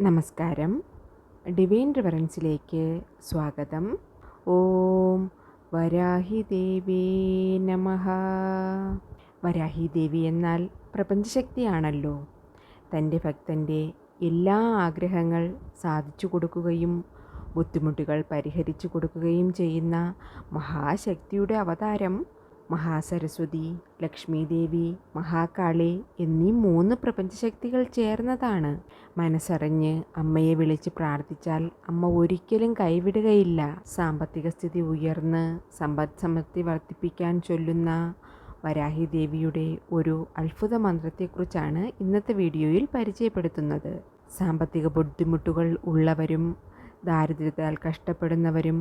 നമസ്കാരം. ഡിവൈൻ റിവറൻസിലേക്ക് സ്വാഗതം. ഓം വരാഹി ദേവി നമ. വരാഹി ദേവി എന്നാൽ പ്രപഞ്ചശക്തിയാണല്ലോ. തന്റെ ഭക്തന്റെ എല്ലാ ആഗ്രഹങ്ങൾ സാധിച്ചു കൊടുക്കുകയും ബുദ്ധിമുട്ടുകൾ പരിഹരിച്ചു കൊടുക്കുകയും ചെയ്യുന്ന മഹാശക്തിയുടെ അവതാരം മഹാസരസ്വതി ലക്ഷ്മീദേവി മഹാകാളി എന്നീ മൂന്ന് പ്രപഞ്ചശക്തികൾ ചേർന്നതാണ്. മനസ്സറിഞ്ഞ് അമ്മയെ വിളിച്ച് പ്രാർത്ഥിച്ചാൽ അമ്മ ഒരിക്കലും കൈവിടുകയില്ല. സാമ്പത്തിക സ്ഥിതി ഉയർന്ന് സമ്പദ് സമൃദ്ധി വർദ്ധിപ്പിക്കാൻ ചൊല്ലുന്ന വരാഹി ദേവിയുടെ ഒരു അത്ഭുത മന്ത്രത്തെക്കുറിച്ചാണ് ഇന്നത്തെ വീഡിയോയിൽ പരിചയപ്പെടുത്തുന്നത്. സാമ്പത്തിക ബുദ്ധിമുട്ടുകൾ ഉള്ളവരും ദാരിദ്ര്യത്താൽ കഷ്ടപ്പെടുന്നവരും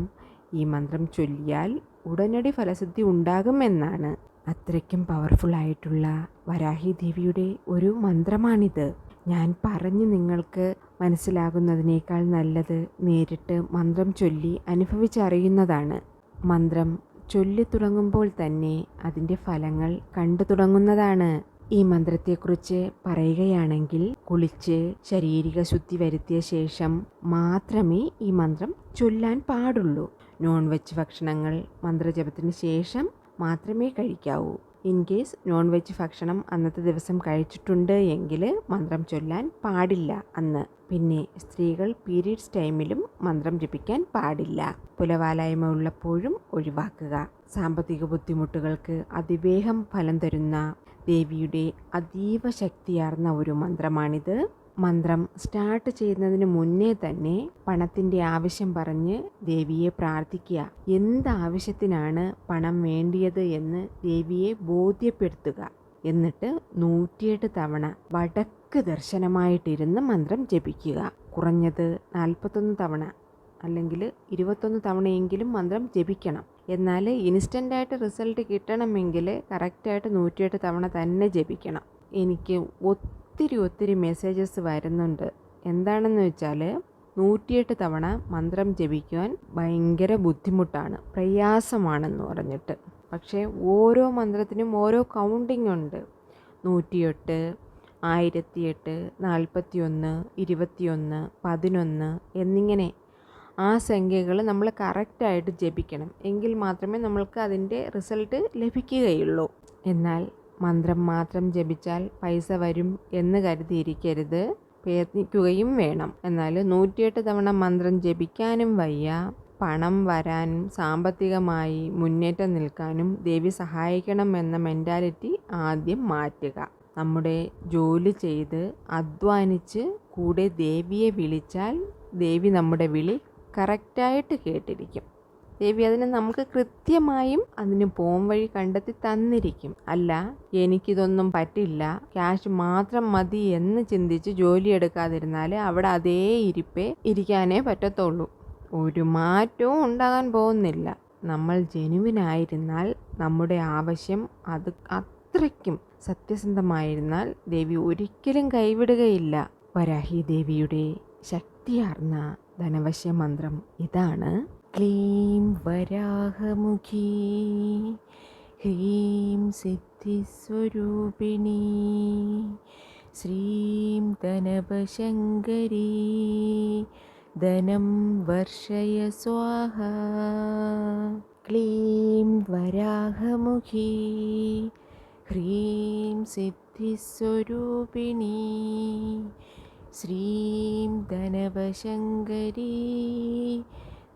ഈ മന്ത്രം ചൊല്ലിയാൽ ഉടനടി ഫലസിദ്ധി ഉണ്ടാകുമെന്നാണ് അത്രയ്ക്കും പവർഫുൾ ആയിട്ടുള്ള വരാഹി ദേവിയുടെ ഒരു മന്ത്രമാണിത്. ഞാൻ പറഞ്ഞ് നിങ്ങൾക്ക് മനസ്സിലാകുന്നതിനേക്കാൾ നല്ലത് നേരിട്ട് മന്ത്രം ചൊല്ലി അനുഭവിച്ചറിയുന്നതാണ്. മന്ത്രം ചൊല്ലി തുടങ്ങുമ്പോൾ തന്നെ അതിന്റെ ഫലങ്ങൾ കണ്ടു തുടങ്ങുന്നതാണ് ഈ മന്ത്രത്തെക്കുറിച്ച് പറയുകയാണെങ്കിൽ കുളിച്ച് ശാരീരിക ശുദ്ധി വരുത്തിയ ശേഷം മാത്രമേ ഈ മന്ത്രം ചൊല്ലാൻ പാടുള്ളൂ. നോൺ വെജ് ഭക്ഷണങ്ങൾ മന്ത്രജപത്തിന് ശേഷം മാത്രമേ കഴിക്കാവൂ. ഇൻ കേസ് നോൺ വെജ് ഭക്ഷണം അന്നത്തെ ദിവസം കഴിച്ചിട്ടുണ്ട് എങ്കിൽ മന്ത്രം ചൊല്ലാൻ പാടില്ല അന്ന്. പിന്നെ സ്ത്രീകൾ പീരീഡ്സ് ടൈമിലും മന്ത്രം ജപിക്കാൻ പാടില്ല. പുലവാലായ്മ ഉള്ളപ്പോഴും ഒഴിവാക്കുക. സാമ്പത്തിക ബുദ്ധിമുട്ടുകൾക്ക് അതിവേഗം ഫലം തരുന്ന ദേവിയുടെ അതീവ ശക്തിയാർന്ന ഒരു മന്ത്രമാണിത്. മന്ത്രം സ്റ്റാർട്ട് ചെയ്യുന്നതിന് മുന്നേ തന്നെ പണത്തിന്റെ ആവശ്യം പറഞ്ഞ് ദേവിയെ പ്രാർത്ഥിക്കുക. എന്ത് ആവശ്യത്തിനാണ് പണം വേണ്ടിയത് എന്ന് ദേവിയെ ബോധ്യപ്പെടുത്തുക. എന്നിട്ട് നൂറ്റിയെട്ട് തവണ വടക്ക് ദർശനമായിട്ടിരുന്ന് മന്ത്രം ജപിക്കുക. കുറഞ്ഞത് നാൽപ്പത്തൊന്ന് തവണ അല്ലെങ്കിൽ ഇരുപത്തൊന്ന് തവണയെങ്കിലും മന്ത്രം ജപിക്കണം. എന്നാൽ ഇൻസ്റ്റന്റായിട്ട് റിസൾട്ട് കിട്ടണമെങ്കിൽ കറക്റ്റായിട്ട് നൂറ്റിയെട്ട് തവണ തന്നെ ജപിക്കണം. എനിക്ക് ഒത്തിരി ഒത്തിരി മെസ്സേജസ് വരുന്നുണ്ട്. എന്താണെന്ന് വെച്ചാൽ നൂറ്റിയെട്ട് തവണ മന്ത്രം ജപിക്കുവാൻ ഭയങ്കര ബുദ്ധിമുട്ടാണ്. പ്രയാസമാണെന്ന് പറഞ്ഞിട്ട്. പക്ഷേ ഓരോ മന്ത്രത്തിനും ഓരോ കൗണ്ടിങ് ഉണ്ട്. നൂറ്റിയെട്ട് ആയിരത്തിയെട്ട് നാൽപ്പത്തിയൊന്ന് ഇരുപത്തിയൊന്ന് പതിനൊന്ന് എന്നിങ്ങനെ ആ സംഖ്യകൾ നമ്മൾ കറക്റ്റായിട്ട് ജപിക്കണം. എങ്കിൽ മാത്രമേ നമ്മൾക്ക് അതിന്റെ റിസൾട്ട് ലഭിക്കുകയുള്ളൂ. എന്നാൽ മന്ത്രം മാത്രം ജപിച്ചാൽ പൈസ വരും എന്ന് കരുതിയിരിക്കരുത്. പ്രയത്നിക്കുകയും വേണം. എന്നാൽ നൂറ്റിയെട്ട് തവണ മന്ത്രം ജപിക്കാനും വയ്യ. പണം വരാനും സാമ്പത്തികമായി മുന്നേറ്റം നിൽക്കാനും ദേവി സഹായിക്കണം എന്ന മെന്റാലിറ്റി ആദ്യം മാറ്റുക. നമ്മുടെ ജോലി ചെയ്ത് അധ്വാനിച്ച് കൂടെ ദേവിയെ വിളിച്ചാൽ ദേവി നമ്മുടെ വിളി കറക്റ്റായിട്ട് കേട്ടിരിക്കും. ദേവി അതിനെ നമുക്ക് കൃത്യമായും അതിന് പോം വഴി കണ്ടെത്തി തന്നിരിക്കും. അല്ല എനിക്കിതൊന്നും പറ്റില്ല. ക്യാഷ് മാത്രം മതി എന്ന് ചിന്തിച്ച് ജോലി എടുക്കാതിരുന്നാൽ അവിടെ അതേ ഇരിപ്പേ ഇരിക്കാനേ പറ്റത്തുള്ളൂ. ഒരു മാറ്റവും ഉണ്ടാകാൻ പോകുന്നില്ല. നമ്മൾ ജനുവിനായിരുന്നാൽ നമ്മുടെ ആവശ്യം അത് അത്രയ്ക്കും സത്യസന്ധമായിരുന്നാൽ ദേവി ഒരിക്കലും കൈവിടുകയില്ല. വരാഹി ദേവിയുടെ ശക്തിയാർന്ന ധനവശ്യ മന്ത്രം. ഇതാണ്. ക്ലീം വരാഹമുഖി. ഹ്രീം സിദ്ധിസ്വരൂപിണി. ശ്രീം ധനവശങ്കരീ ധനം വർഷയ സ്വാഹ. ക്ലീം വരാഹമുഖി. ഹ്രീം സിദ്ധിസ്വരൂപിണി. ശ്രീം ധനവശങ്കരീ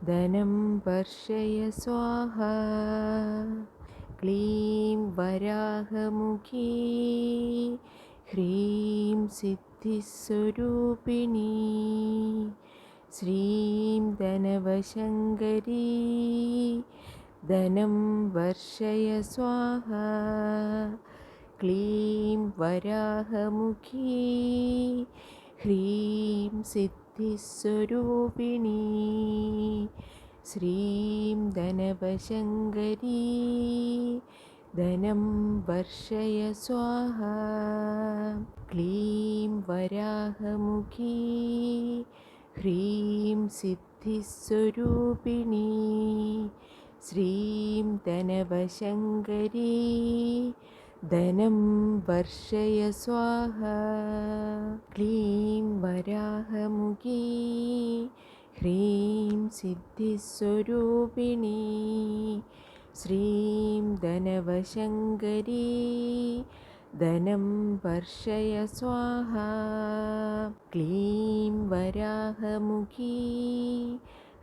ധനം വർഷയ സ്വാഹ ക്ലീം വരാഹമുഖി ഹ്രീം സിദ്ധിസ്വരൂപിണി ശ്രീം ധനവശങ്കരീ ധനം വർഷയ സ്വാഹ ക്ലീം വരാഹമുഖി ह्रीं सिद्धिस्वरूपिणी श्रीं धनवशङ्करी धनं वर्षय स्वाहा क्लीं वराहमुखी ह्रीं सिद्धिस्वरूपिणी श्रीं धनवशङ्करी ധനം വർഷയ സ്വാഹ ക്ലീം വരാഹമുഖീ ഹ്രീം സിദ്ധിസ്വരൂപിണി ശ്രീം ധനവശങ്കരീ ധനം വർഷയ സ്വാഹ ക്ലീം വരാഹമുഖീ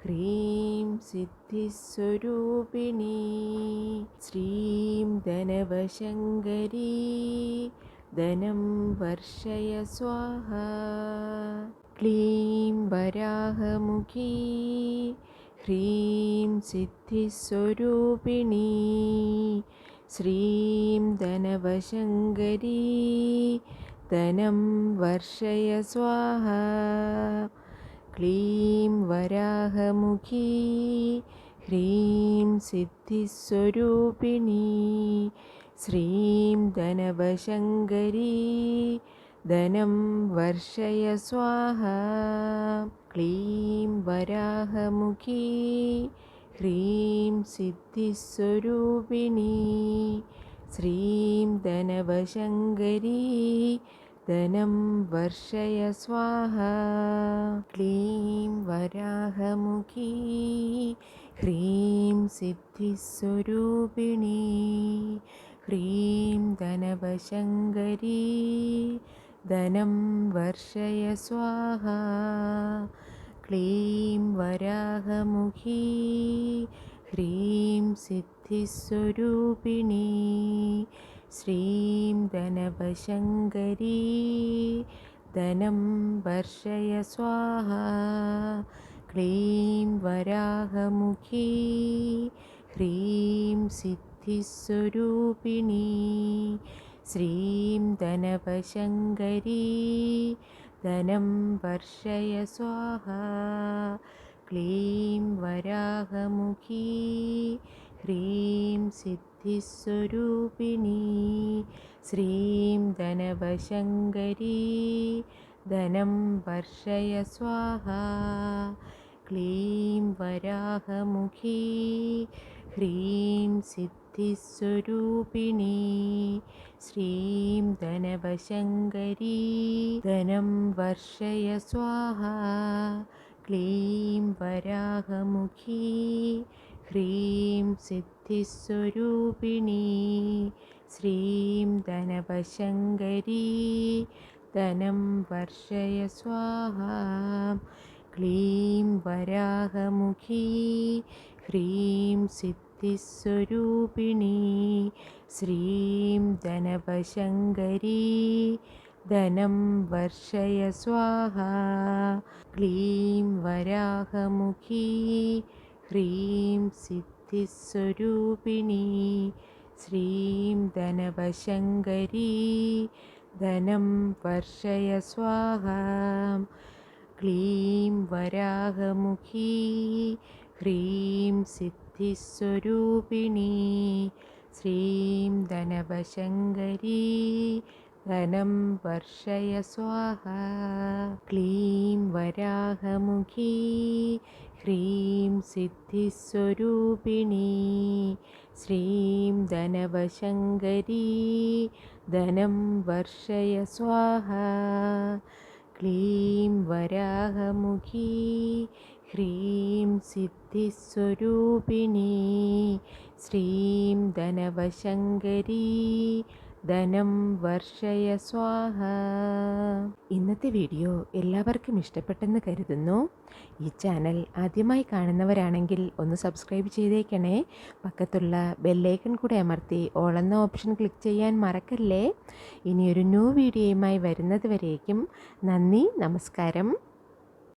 ഹ്രീം സിദ്ധിസ്വരൂപിണി ശ്രീം ധനവശങ്കരീ ധനം വർഷയ സ്വാഹ ക്ലീം വരാഹമുഖീ ഹ്രീം സിദ്ധിസ്വരൂപിണി ശ്രീം ധനവശങ്കരീ ധനം വർഷയ സ്വാഹ ക്ലീം വരാഹമുഖി ഹ്രീം സിദ്ധിസ്വരൂപിണി ശ്രീം ധനവശങ്കരീ ധനം വർഷയ സ്വാഹ. ക്ലീം വരാഹമുഖി ഹ്രീം സിദ്ധിസ്വരൂപിണി ശ്രീം ധനവശങ്കരീ ധനം വർഷയ സ്വാഹ. ക്ലീം വരാഹമുഖീ. ഹ്രീം സിദ്ധിസ്വരൂപിണി. ഹ്രീം ധനവശങ്കരീ. ധനം വർഷയ സ്വാഹ. ക്ലീം വരാഹമുഖീ. ഹ്രീം സിദ്ധിസ്വരൂപിണി. ശ്രീം ധനവശങ്കരീ ധനം വർഷയ സ്വാഹ ക്ലീം വരാഹമുഖീ ഹ്രീം സിദ്ധിസ്വരൂപിണീ ശ്രീം ധനവശങ്കരീ ധനം വർഷയ സ്വാഹ ക്ലീം വരാഹമുഖീ ഹ്രീം സിദ്ധിസ്വരൂപിണി ശ്രീം ധനവശങ്കരീ ധനം വർഷയ സ്വാഹ ക്ലീം വരാഹമുഖീ ഹ്രീം സിദ്ധിസ്വരൂപിണി ശ്രീം ധനവശങ്കരീ ധനം വർഷയ സ്വാഹ ക്ലീം വരാഹമുഖീ ഹ്രീം സിദ്ധിസ്വരൂപിണി ശ്രീം ധനവശങ്കരീ ധനം വർഷയ സ്വാഹ ക്ലീം വരാഹമുഖീ ഹ്രീം സിദ്ധിസ്വരൂപിണി ശ്രീം ധനവശങ്കരീ ധനം വർഷയ സ്വാഹ ക്ലീം വരാഹമുഖീ ഹ്രീം സിദ്ധിസ്വരൂപിണി ശ്രീം ധനവശങ്കരീ ധനം വർഷയ സ്വാഹ ക്ലീം വരാഹമുഖീ ഹ്രീം സിദ്ധിസ്വരൂപിണി ശ്രീം ധനവശങ്കരീ ധനം വർഷയ സ്വാഹ ക്ലീം വരാഹമുഖീ ഹ്രീം സിദ്ധിസ്വരൂപിണി ശ്രീം ധനവശങ്കരീ ധനം വർഷയ സ്വാഹ ക്ലീം വരാഹമുഖീ ഹ്രീം സിദ്ധിസ്വരൂപിണി ശ്രീം ധനവശങ്കരീ ധനം വർഷയ സ്വാഹ. ഇന്നത്തെ വീഡിയോ എല്ലാവർക്കും ഇഷ്ടപ്പെട്ടെന്ന് കരുതുന്നു. ഈ ചാനൽ ആദ്യമായി കാണുന്നവരാണെങ്കിൽ ഒന്ന് സബ്സ്ക്രൈബ് ചെയ്തേക്കണേ. പക്കത്തുള്ള ബെല്ലൈക്കൺ കൂടെ അമർത്തി ഓളെന്ന ഓപ്ഷൻ ക്ലിക്ക് ചെയ്യാൻ മറക്കല്ലേ. ഇനിയൊരു ന്യൂ വീഡിയോയുമായി വരുന്നത് വരേക്കും. നന്ദി നമസ്കാരം.